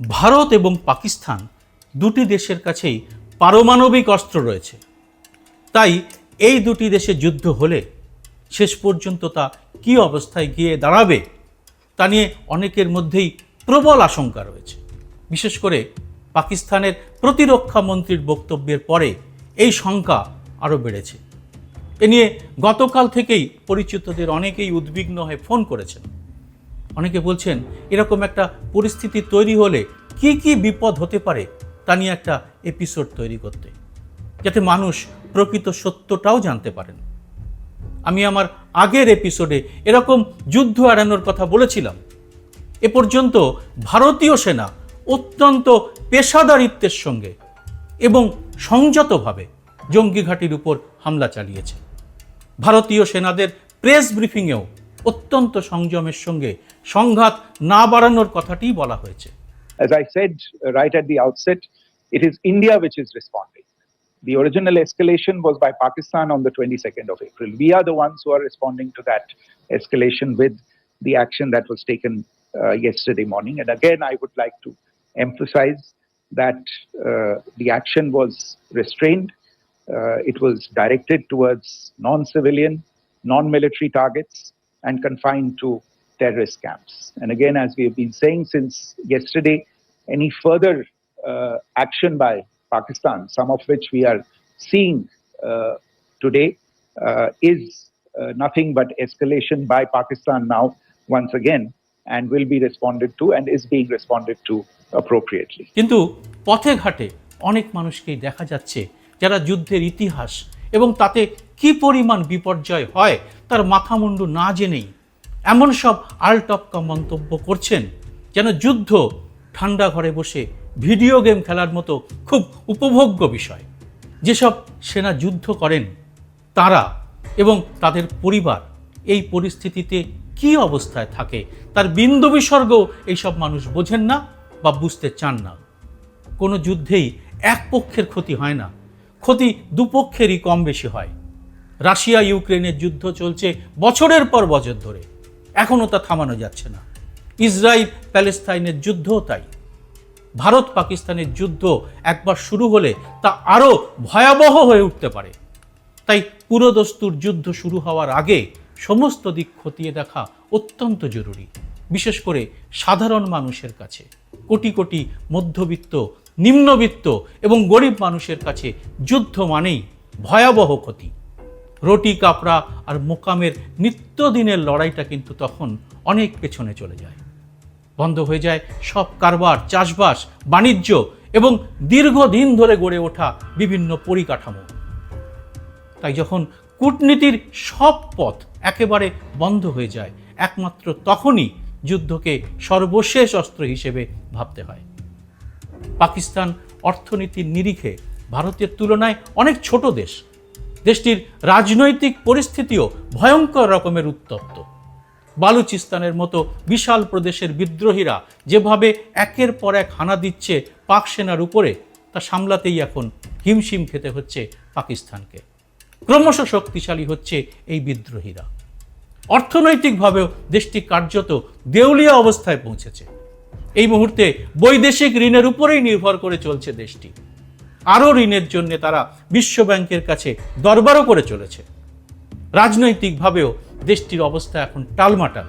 ভারত এবং পাকিস্তান দুটি দেশের কাছেই পারমাণবিক অস্ত্র রয়েছে। তাই এই দুটি দেশে যুদ্ধ হলে শেষ পর্যন্ত তা কি অবস্থায় গিয়ে দাঁড়াবে তা নিয়ে অনেকের মধ্যেই প্রবল আশঙ্কা রয়েছে। বিশেষ করে পাকিস্তানের প্রতিরক্ষা মন্ত্রীর বক্তব্যের পরে এই শঙ্কা আরও বেড়েছে। এ নিয়ে গতকাল থেকেই পরিচিতদের অনেকেই উদ্বিগ্ন হয়ে ফোন করেছেন। অনেকে বলছেন, এরকম একটা পরিস্থিতি তৈরি হলে কি কি বিপদ হতে পারে তা নিয়ে একটা এপিসোড তৈরি করতে, যাতে মানুষ প্রকৃত সত্যটাও জানতে পারেন। আমি আমার আগের এপিসোডে এরকম যুদ্ধ এড়ানোর কথা বলেছিলাম। এ পর্যন্ত ভারতীয় সেনা অত্যন্ত পেশাদারিত্বের সঙ্গে এবং সংযতভাবে জঙ্গি ঘাঁটির উপর হামলা চালিয়েছে। ভারতীয় সেনাদের প্রেস ব্রিফিংয়েও অত্যন্ত সংযমের সঙ্গে সংঘাত না বাড়ানোর কথাটিই বলা হয়েছে As I said uh, right at the outset, it is India which is responding. The original escalation was by Pakistan on the 22nd of April. We are the ones who are responding to that escalation with the action that was taken uh, yesterday morning. And again, I would like to emphasize that uh, the action was restrained. Uh, it was directed towards non civilian, non military targets And confined to terrorist camps. And again, as we have been saying since yesterday, any further uh, action by Pakistan, some of which we are seeing uh, today, uh, is uh, nothing but escalation by Pakistan now, once again, and will be responded to and is being responded to appropriately. কিন্তু পথে ঘাটে অনেক মানুষকেই দেখা যাচ্ছে যারা যুদ্ধের ইতিহাস এবং তাতে কি পরিমাণ বিপর্যয় হয় তার মাথামুন্ডু না জেনেই এমন সব আলটপকা মন্তব্য করছেন যেন যুদ্ধ ঠান্ডা ঘরে বসে ভিডিও গেম খেলার মতো খুব উপভোগ্য বিষয়। যেসব সেনা যুদ্ধ করেন তারা এবং তাদের পরিবার এই পরিস্থিতিতে কি অবস্থায় থাকে তার বিন্দু বিসর্গ এইসব মানুষ বোঝেন না বা বুঝতে চান না। কোনো যুদ্ধেই এক পক্ষের ক্ষতি হয় না। ক্ষতি দুপক্ষেরই কম বেশি হয়। রাশিয়া ইউক্রেনের যুদ্ধ চলছে বছরের পর বছর ধরে। এখনও তা থামানো যাচ্ছে না। ইসরায়েল প্যালেস্তাইনের যুদ্ধও তাই। ভারত পাকিস্তানের যুদ্ধ একবার শুরু হলে তা আরও ভয়াবহ হয়ে উঠতে পারে। তাই পুরোদস্তুর যুদ্ধ শুরু হওয়ার আগে সমস্ত দিক খতিয়ে দেখা অত্যন্ত জরুরি, বিশেষ করে সাধারণ মানুষের কাছে। কোটি কোটি মধ্যবিত্ত, নিম্নবিত্ত এবং গরিব মানুষের কাছে যুদ্ধ মানেই ভয়াবহ ক্ষতি। রুটি, কাপড়া আর মোকামের নিত্যদিনের লড়াইটা কিন্তু তখন অনেক পেছনে চলে যায়। বন্ধ হয়ে যায় সব কারবার, চাষবাস, বাণিজ্য এবং দীর্ঘদিন ধরে গড়ে ওঠা বিভিন্ন পরিকাঠামো। তাই যখন কূটনীতির সব পথ একেবারে বন্ধ হয়ে যায়, একমাত্র তখনই যুদ্ধকে সর্বশেষ অস্ত্র হিসেবে ভাবতে হয়। পাকিস্তান অর্থনীতির নিরিখে ভারতের তুলনায় অনেক ছোট দেশ দেশটির রাজনৈতিক পরিস্থিতিও ভয়ঙ্কর রকমের উত্তপ্ত। বালুচিস্তানের মতো বিশাল প্রদেশের বিদ্রোহীরা যেভাবে একের পর এক হানা দিচ্ছে পাক সেনার উপরে, তা সামলাতেই এখন হিমশিম খেতে হচ্ছে পাকিস্তানকে। ক্রমশ শক্তিশালী হচ্ছে এই বিদ্রোহীরা। অর্থনৈতিকভাবেও দেশটি কার্যত দেউলিয়া অবস্থায় পৌঁছেছে। এই মুহূর্তে বৈদেশিক ঋণের উপরেই নির্ভর করে চলছে দেশটি। আরও ঋণের জন্য তারা বিশ্ব ব্যাংকের কাছে দরবারও করে চলেছে। রাজনৈতিকভাবেও দেশটির অবস্থা এখন টালমাটাল।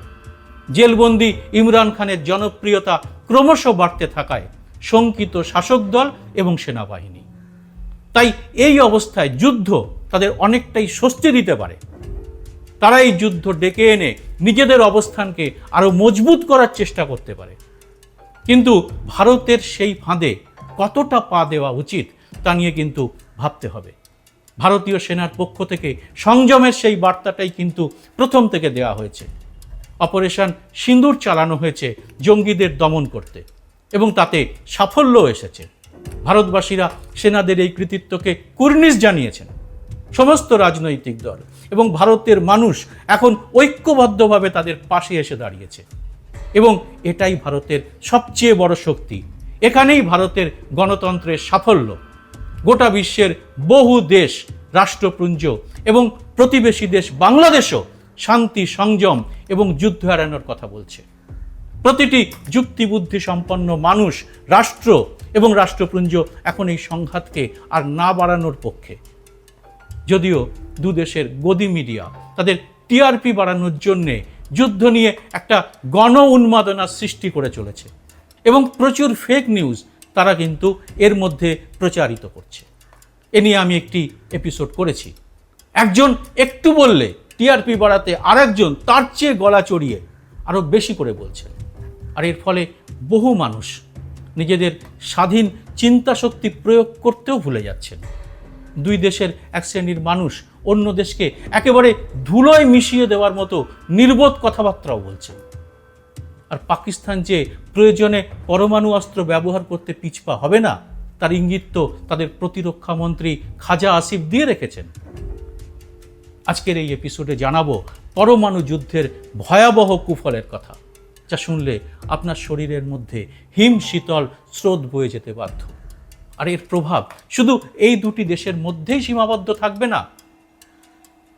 জেলবন্দি ইমরান খানের জনপ্রিয়তা ক্রমশ বাড়তে থাকায় শঙ্কিত শাসক দল এবং সেনাবাহিনী। তাই এই অবস্থায় যুদ্ধ তাদের অনেকটাই স্বস্তি দিতে পারে। তারা এই যুদ্ধ ডেকে এনে নিজেদের অবস্থানকে আরও মজবুত করার চেষ্টা করতে পারে। কিন্তু ভারতের সেই ফাঁদে কতটা পা দেওয়া উচিত তা নিয়ে কিন্তু ভাবতে হবে। ভারতীয় সেনার পক্ষ থেকে সংযমের সেই বার্তাটাই কিন্তু প্রথম থেকে দেওয়া হয়েছে। অপারেশন সিন্দুর চালানো হয়েছে জঙ্গিদের দমন করতে এবং তাতে সাফল্যও এসেছে। ভারতবাসীরা সেনাদের এই কৃতিত্বকে কুর্নিশ জানিয়েছেন। সমস্ত রাজনৈতিক দল এবং ভারতের মানুষ এখন ঐক্যবদ্ধভাবে তাদের পাশে এসে দাঁড়িয়েছে। এবং এটাই ভারতের সবচেয়ে বড় শক্তি। এখানেই ভারতের গণতন্ত্রের সাফল্য। গোটা বিশ্বের বহু দেশ রাষ্ট্রপুঞ্জ এবং প্রতিবেশী দেশ বাংলাদেশও শান্তি, সংযম এবং যুদ্ধ এড়ানোর কথা বলছে। প্রতিটি যুক্তিবুদ্ধি সম্পন্ন মানুষ, রাষ্ট্র এবং রাষ্ট্রপুঞ্জ এখন এই সংঘাতকে আর না বাড়ানোর পক্ষে। যদিও দু দেশের গদি মিডিয়া তাদের টিআরপি বাড়ানোর জন্যে যুদ্ধ নিয়ে একটা গণ উন্মাদনার সৃষ্টি করে চলেছে এবং প্রচুর ফেক নিউজ তারা কিন্তু এর মধ্যে প্রচারিত করছে। এ নিয়ে আমি একটি এপিসোড করেছি। একজন একটু বললে টিআরপি বাড়াতে আরেকজন তার চেয়ে গলা চড়িয়ে আরও বেশি করে বলছেন। আর এর ফলে বহু মানুষ নিজেদের স্বাধীন চিন্তা শক্তি প্রয়োগ করতেও ভুলে যাচ্ছেন। দুই দেশের এক শ্রেণির মানুষ অন্য দেশকে একেবারে ধুলোয় মিশিয়ে দেওয়ার মতো নির্বোধ কথাবার্তাও বলছে আর পাকিস্তান যে প্রয়োজনে পরমাণু অস্ত্র ব্যবহার করতে পিছপা হবে না, তার ইঙ্গিত তো তাদের প্রতিরক্ষা মন্ত্রী খাজা আসিফ দিয়ে রেখেছেন। আজকের এই এপিসোডে জানাব পরমাণু যুদ্ধের ভয়াবহ কুফলের কথা, যা শুনলে আপনার শরীরের মধ্যে হিম শীতল স্রোত বয়ে যেতে বাধ্য। আর এর প্রভাব শুধু এই দুটি দেশের মধ্যেই সীমাবদ্ধ থাকবে না।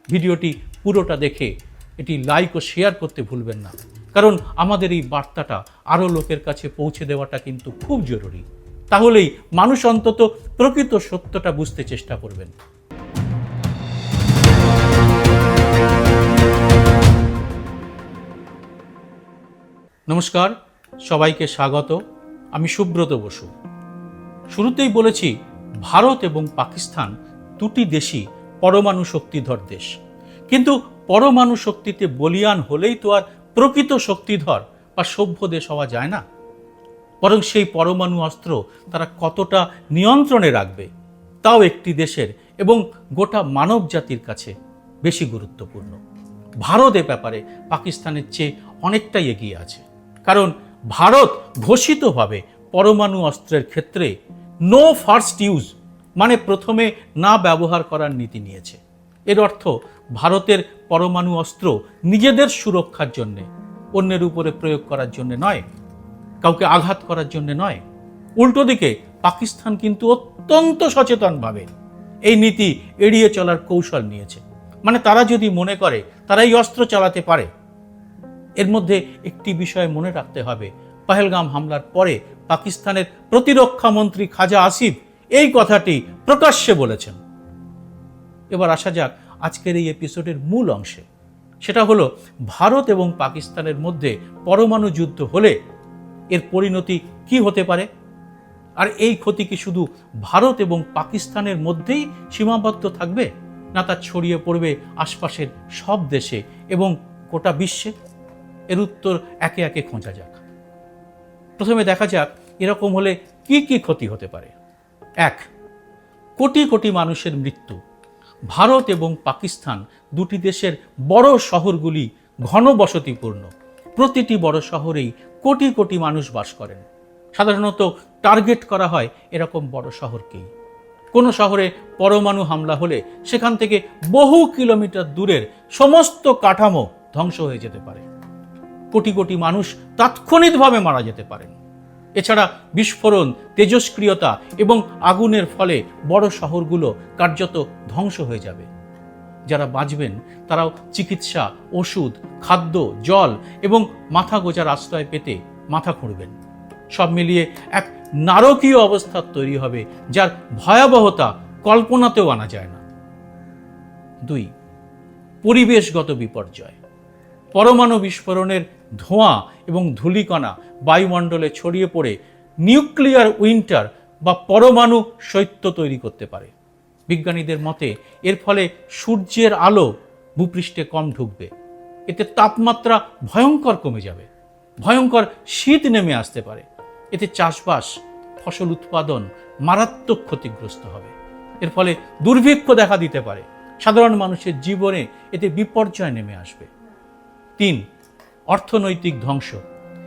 ভিডিওটি পুরোটা দেখে এটি লাইক ও শেয়ার করতে ভুলবেন না। কারণ আমাদের এই বার্তাটা আরও লোকের কাছে পৌঁছে দেওয়াটা কিন্তু খুব জরুরি। তাহলেই মানুষ অন্তত প্রকৃত সত্যটা বুঝতে চেষ্টা করবেন। নমস্কার, সবাইকে স্বাগত। আমি সুব্রত বসু। শুরুতেই বলেছি, ভারত এবং পাকিস্তান দুটি দেশই পরমাণু শক্তিধর দেশ। কিন্তু পরমাণু শক্তিতে বলিয়ান হলেই তো আর প্রকৃত শক্তিধর বা সভ্য দেশ হওয়া যায় না। বরং সেই পরমাণু অস্ত্র তারা কতটা নিয়ন্ত্রণে রাখবে, তাও একটি দেশের এবং গোটা মানব জাতির কাছে বেশি গুরুত্বপূর্ণ। ভারত এ ব্যাপারে পাকিস্তানের চেয়ে অনেকটাই এগিয়ে আছে। কারণ ভারত ঘোষিতভাবে পরমাণু অস্ত্রের ক্ষেত্রে নো ফার্স্ট ইউজ মানে প্রথমে না ব্যবহার করার নীতি নিয়েছে। এর অর্থ ভারতের পরমাণু অস্ত্র নিজেদের সুরক্ষার জন্যে, অন্যের উপরে প্রয়োগ করার জন্য নয়, কাউকে আঘাত করার জন্য নয়। উল্টো দিকে, পাকিস্তান কিন্তু অত্যন্ত সচেতনভাবে এই নীতি এড়িয়ে চলার কৌশল নিয়েছে। মানে তারা যদি মনে করে তারা এই অস্ত্র চালাতে পারে। এর মধ্যে একটি বিষয় মনে রাখতে হবে। পহেলগাম হামলার পরে পাকিস্তানের প্রতিরক্ষা মন্ত্রী খাজা আসিফ এই কথাটি প্রকাশ্যে বলেছেন। এবার আসা যাক আজকের এই এপিসোডের মূল অংশে। সেটা হলো ভারত এবং পাকিস্তানের মধ্যে পরমাণু যুদ্ধ হলে এর পরিণতি কি হতে পারে? আর এই ক্ষতি কি শুধু ভারত এবং পাকিস্তানের মধ্যেই সীমাবদ্ধ থাকবে, না তা ছড়িয়ে পড়বে আশপাশের সব দেশে এবং গোটা বিশ্বে? এর উত্তর একে একে খোঁজা যাক। প্রথমে দেখা যাক এরকম হলে কি কি ক্ষতি হতে পারে। এক, কোটি কোটি মানুষের মৃত্যু। ভারত এবং পাকিস্তান দুটি দেশের বড় শহরগুলি ঘনবসতিপূর্ণ। প্রতিটি বড় শহরেই কোটি কোটি মানুষ বাস করেন। সাধারণত টার্গেট করা হয় এরকম বড় শহরকেই। কোনো শহরে পরমাণু হামলা হলে সেখান থেকে বহু কিলোমিটার দূরের সমস্ত কাঠামো ধ্বংস হয়ে যেতে পারে। কোটি কোটি মানুষ তাৎক্ষণিকভাবে মারা যেতে পারেন। এছাড়া বিস্ফোরণ, তেজস্ক্রিয়তা এবং আগুনের ফলে বড় শহরগুলো কার্যত ধ্বংস হয়ে যাবে। যারা বাঁচবেন, তারাও চিকিৎসা, ওষুধ, খাদ্য, জল এবং মাথা গোজার আশ্রয় পেতে মাথা খুঁড়বেন। সব মিলিয়ে এক নারকীয় অবস্থা তৈরি হবে, যার ভয়াবহতা কল্পনাতেও আনা যায় না। দুই, পরিবেশগত বিপর্যয়। পরমাণু বিস্ফোরণের ধোঁয়া এবং ধূলিকণা বায়ুমণ্ডলে ছড়িয়ে পড়ে নিউক্লিয়ার উইন্টার বা পরমাণু শৈত্য তৈরি করতে পারে। বিজ্ঞানীদের মতে এর ফলে সূর্যের আলো ভূপৃষ্ঠে কম ঢুকবে। এতে তাপমাত্রা ভয়ঙ্কর কমে যাবে, ভয়ঙ্কর শীত নেমে আসতে পারে। এতে চাষবাস, ফসল উৎপাদন মারাত্মক ক্ষতিগ্রস্ত হবে। এর ফলে দুর্ভিক্ষ দেখা দিতে পারে। সাধারণ মানুষের জীবনে এতে বিপর্যয় নেমে আসবে। তিন অর্থনৈতিক ধ্বংস।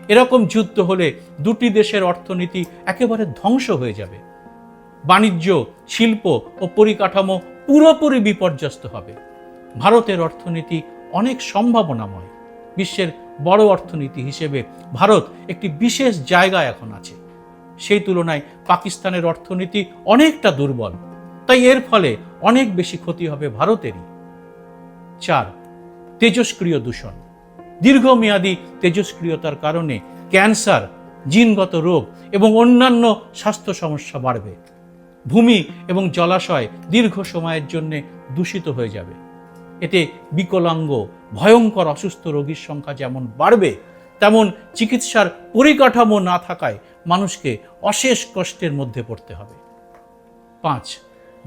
এরকম যুদ্ধ হলে দুটি দেশের অর্থনীতি একেবারে ধ্বংস হয়ে যাবে। বাণিজ্য, শিল্প ও পরিকাঠামো পুরোপুরি বিপর্যস্ত হবে। ভারতের অর্থনীতি অনেক সম্ভাবনাময়। বিশ্বের বড় অর্থনীতি হিসেবে ভারত একটি বিশেষ জায়গা এখন আছে। সেই তুলনায় পাকিস্তানের অর্থনীতি অনেকটা দুর্বল। তাই এর ফলে অনেক বেশি ক্ষতি হবে ভারতেরই। চার তেজস্ক্রিয় দূষণ। দীর্ঘমেয়াদী তেজস্ক্রিয়তার কারণে ক্যান্সার, জিনগত রোগ এবং অন্যান্য স্বাস্থ্য সমস্যা বাড়বে। ভূমি এবং জলাশয় দীর্ঘ সময়ের জন্য দূষিত হয়ে যাবে। এতে বিকলাঙ্গ, ভয়ঙ্কর অসুস্থ রোগীর সংখ্যা যেমন বাড়বে, তেমন চিকিৎসার পরিকাঠামো না থাকায় মানুষকে অশেষ কষ্টের মধ্যে পড়তে হবে। পাঁচ,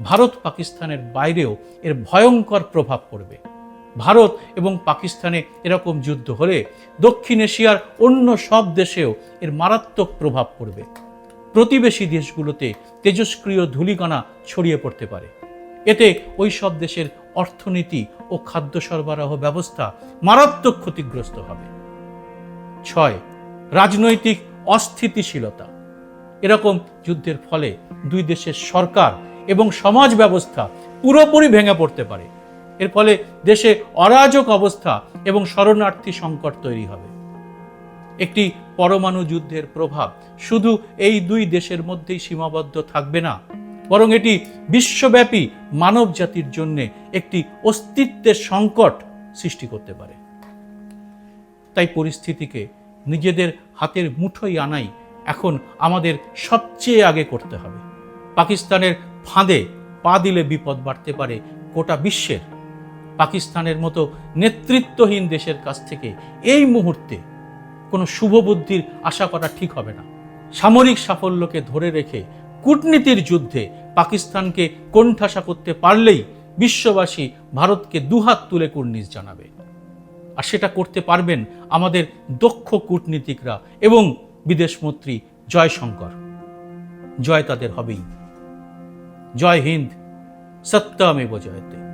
ভারত পাকিস্তানের বাইরেও এর ভয়ঙ্কর প্রভাব পড়বে। ভারত এবং পাকিস্তানে এরকম যুদ্ধ হলে দক্ষিণ এশিয়ার অন্য সব দেশেও এর মারাত্মক প্রভাব পড়বে। প্রতিবেশী দেশগুলোতে তেজস্ক্রিয় ধূলিকণা ছড়িয়ে পড়তে পারে। এতে ওই সব দেশের অর্থনীতি ও খাদ্য সরবরাহ ব্যবস্থা মারাত্মক ক্ষতিগ্রস্ত হবে। ছয়, রাজনৈতিক অস্থিতিশীলতা। এরকম যুদ্ধের ফলে দুই দেশের সরকার এবং সমাজ ব্যবস্থা পুরোপুরি ভেঙে পড়তে পারে। এর ফলে দেশে অরাজক অবস্থা এবং শরণার্থী সংকট তৈরি হবে। একটি পরমাণু যুদ্ধের প্রভাব শুধু এই দুই দেশের মধ্যেই সীমাবদ্ধ থাকবে না, বরং এটি বিশ্বব্যাপী মানব জাতির জন্য একটি অস্তিত্বের সংকট সৃষ্টি করতে পারে। তাই পরিস্থিতিকে নিজেদের হাতের মুঠোয় আনাই এখন আমাদের সবচেয়ে আগে করতে হবে। পাকিস্তানের ফাঁদে পা দিলে বিপদ বাড়তে পারে গোটা বিশ্বের। পাকিস্তানের মতো নেতৃত্বহীন দেশের কাছ থেকে এই মুহূর্তে কোনো শুভবুদ্ধির আশা করা ঠিক হবে না। সামরিক সাফল্যকে ধরে রেখে কূটনীতির যুদ্ধে পাকিস্তানকে কোণঠাসা করতে পারলেই বিশ্ববাসী ভারতকে দুহাত তুলে কুর্নিশ জানাবে। আর সেটা করতে পারবেন আমাদের দক্ষ কূটনীতিকরা এবং বিদেশমন্ত্রী জয়শঙ্কর। জয় তাদের হবেই। জয় হিন্দ। সত্যমেব জয়তে।